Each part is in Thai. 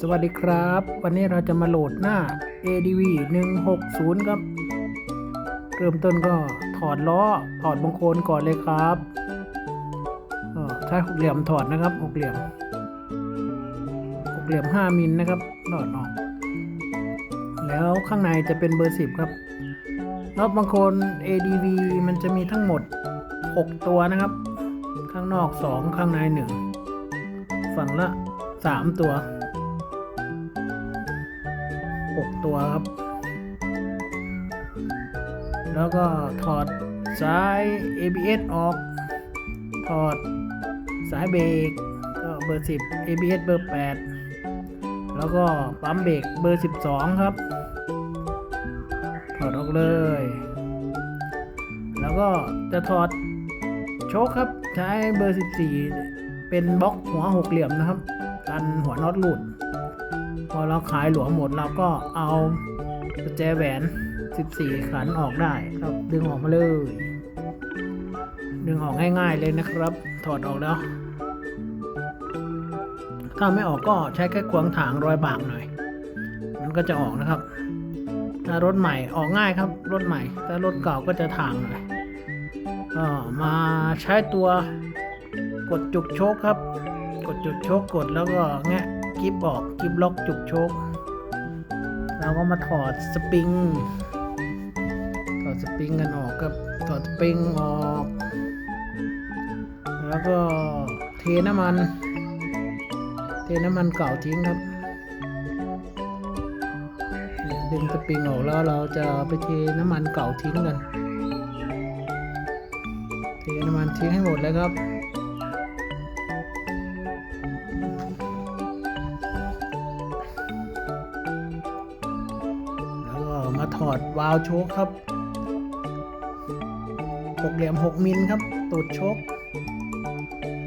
สวัสดีครับ วันนี้เราจะมาโหลดหน้า ADV 160 ครับ เริ่มต้นก็ถอดล้อถอดบงโคลนก่อนเลยครับใช้หกเหลี่ยมถอดนะครับหกเหลี่ยมหกเหลี่ยม 5มิลนะครับถอดออก แล้วข้างในจะเป็นเบอร์ 10 ครับรอบบางโคลน ADV มันจะมีทั้งหมด 6 ตัวนะครับ ข้างนอก 2 ข้างใน 1 ฝั่งละ 3ตัว6ตัวครับ แล้วก็ถอดสาย ABS ออก ถอดสายเบรกก็เบอร์ 10 ABS เบอร์ 8 แล้วก็ปั๊มเบรกเบอร์ 12 ครับ ถอดออกเลย แล้วก็จะถอดโชคครับ ใช้เบอร์ 14 เป็นบล็อกหัวหกเหลี่ยมนะครับ กันหัวน็อตหลุด พอเราขายหลวมหมดเราก็เอากุญแจแหวน 14 ขันออกได้ครับ ดึงออกมาเลย ดึงออกง่ายๆเลยนะครับ ถอดออกแล้ว ถ้าไม่ออกก็ใช้แค่ควงถางรอยบากหน่อย มันก็จะออกนะครับ ถ้ารถใหม่ออกง่ายครับรถใหม่ ถ้ารถเก่าก็จะถางหน่อยก็มาใช้ตัวกดจุกโชคครับ กดจุกโชคกดแล้วก็แงะกิบออกกิบล็อกจุกโชคเราก็มาถอดสปริง ถอดสปริงกันออกครับถอดสปริงออก แล้วก็เทน้ำมัน เทน้ำมันเก่าทิ้งครับ ดึงสปริงออกแล้วเราจะไปเทน้ำมันเก่าทิ้งกัน เทน้ำมันทิ้งให้หมดเลยครับ อดวาล์วโชคครับหกเหลี่ยมหกมิลครับ ตูดโชค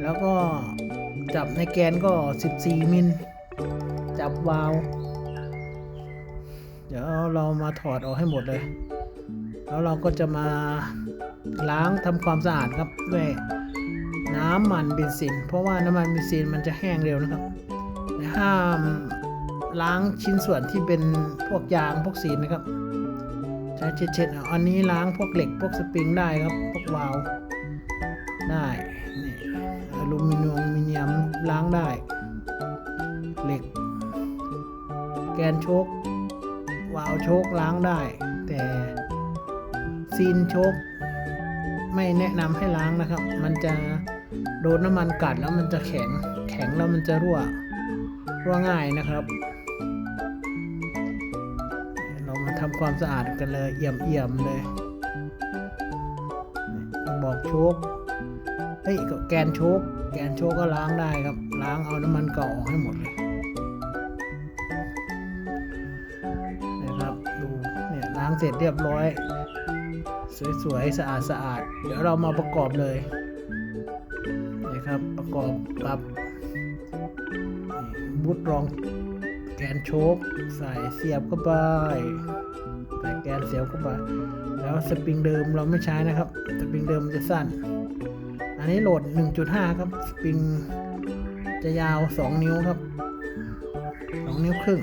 แล้วก็จับในแกนก็ 14 มิล จับวาล์วเดี๋ยวเรามาถอดออกให้หมดเลย แล้วเราก็จะมาล้างทำความสะอาดครับด้วยน้ำมันเบนซิน เพราะว่าน้ำมันเบนซินมันจะแห้งเร็วนะครับห้าม ล้างชิ้นส่วนที่เป็นพวกยางพวกซีนนะครับ ใช้เช็ดๆอาอันนี้ล้างพวกเหล็กพวกสปริงได้ครับ พวกวาล์วได้นี่อลูมิเนียมมิเนียมล้างได้ เหล็ก แกนโชควาล์วโชคล้างได้ แต่ซีนโชคไม่แนะนำให้ล้างนะครับ มันจะโดนน้ำมันกัดแล้วมันจะแข็ง แข็งแล้วมันจะรั่ว รั่วง่ายนะครับ ทำความสะอาดกันเลยเอี่ยมเอี่ยมเลยบอกโชคเฮ้ยก็แกนโชคแกนโชคก็ล้างได้ครับ ล้างเอาน้ำมันเก่าออกให้หมดเลยนะครับดูเนี่ยล้างเสร็จเรียบร้อย สวยๆสะอาดสะอาดเดี๋ยวเรามาประกอบเลยนะครับประกอบกับบุตรอง กนโชคใส่เสียบเข้าไปใส่แกนเสียบเข้าไปแล้วสปริงเดิมเราไม่ใช้นะครับ สปริงเดิมจะสั้น อันนี้โหลด 1.5 ครับ สปริงจะยาว 2 นิ้วครับ 2 นิ้วครึ่ง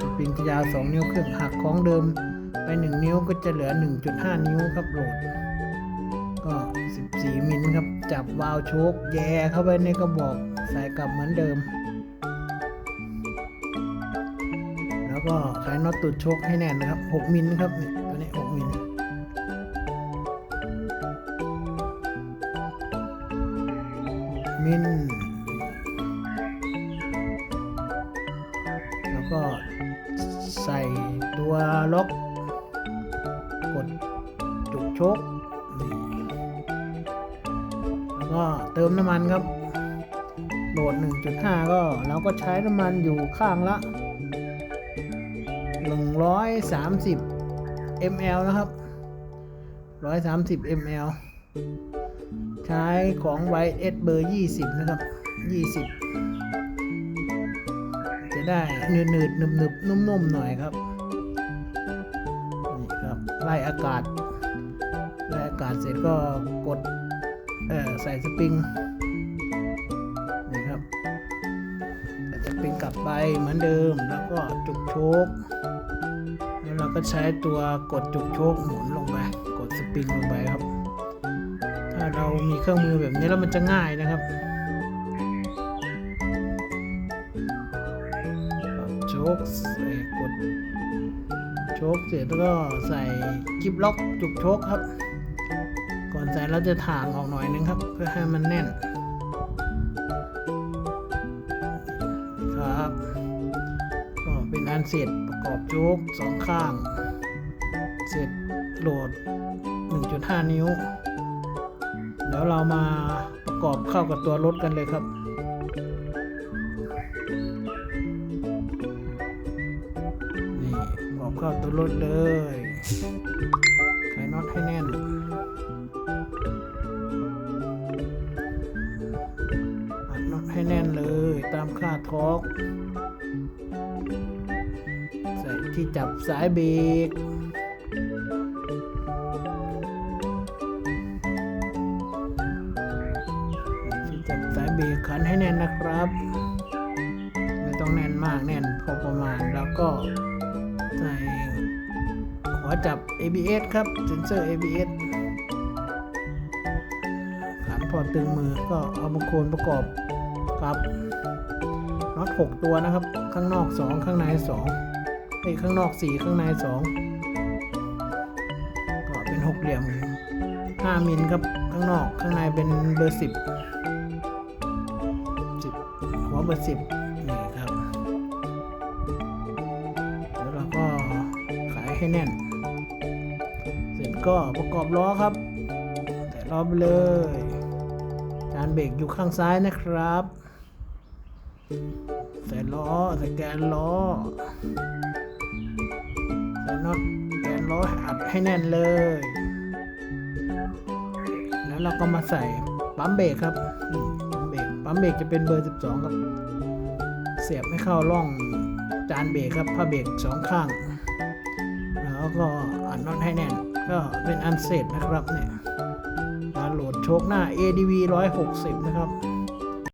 สปริงจะยาว 2 นิ้วครึ่งหักของเดิมไป 1 นิ้วก็จะเหลือ 1.5 นิ้วครับโหลด ก็ 14 มิลครับ จับวาล์วโชคแย่เข้าไปในกระบอกใส่กลับเหมือนเดิม แล้วก็ไขน็อตตุดโชคให้แน่นนะครับ 6มิลครับตัวนี้6มิลมิลแล้วก็ใส่ตัวล็อก กดจุกโชก แล้วก็เติมน้ำมันครับ โหลด 1.5 ก็เราก็ใช้น้ำมันอยู่ข้างละ 130 ml นะครับ 130 ml ใช้ของ YS เบอร์ 20 นะครับ 20 จะได้หนืดหนืดๆหนึบหนึบๆนุ่มๆหน่อยครับนี่ครับไล่อากาศไล่อากาศเสร็จก็กดใส่สปริงนี่ครับสปริงกลับไปเหมือนเดิมแล้วก็จุกโชค แล้วเราก็ใช้ตัวกดจุกโชคหมุนลงไป กดสปริงลงไปครับ ถ้าเรามีเครื่องมือแบบนี้แล้วมันจะง่ายนะครับกดโชคใส่กดโชคเสร็จแล้วก็ใส่กิบล็อกจุกโชคครับ ก่อนใส่เราจะถ่างออกหน่อยนึงครับ เพื่อให้มันแน่นครับ ก็เป็นอันเสร็จป กอบจ๊กสองข้าง เสร็จโหลด 1.5 นิ้ว เดี๋ยวเรามาประกอบเข้ากับตัวรถกันเลยครับนี่ประกอบเข้าตัวรถเลยไขน็อตให้แน่นอัดน็อตให้แน่นเลยตามค่าทอร์ก ที่จับสายเบรกที่จับสายเบรกขันให้แน่นนะครับ ไม่ต้องแน่นมากแน่นพอประมาณแล้วก็ใส่หัวจับ ABS ครับเซนเซอร์ ABS ขันพอตึงมือก็เอามาโคนประกอบกับน็อต6ตัวนะครับ ข้างนอก 2 ข้างใน 2 เอ้ข้างนอก4ข้างใน2ก็เป็นหกเหลี่ยม5มิลครับข้างนอกข้างในเป็นเบอร์10 10หัวเบอร์10นี่ครับ แล้วเราก็ขายให้แน่น เสร็จก็ประกอบล้อครับ แต่ล้อไปเลยจานเบรกอยู่ข้างซ้ายนะครับใส่ล้อใส่แกนล้อ น็อตแกนล้ออัดให้แน่นเลย แล้วเราก็มาใส่ปั๊มเบรกครับปั๊มเบรกปั๊มเบรกจะเป็นเบอร์ 12 ครับ เสียบให้เข้าร่องจานเบรกครับผ้าเบรกสองข้าง แล้วก็อัดน็อตให้แน่น ก็เป็นอันเสร็จนะครับเนี่ยมาโหลดโชคหน้า ADV 160 นะครับ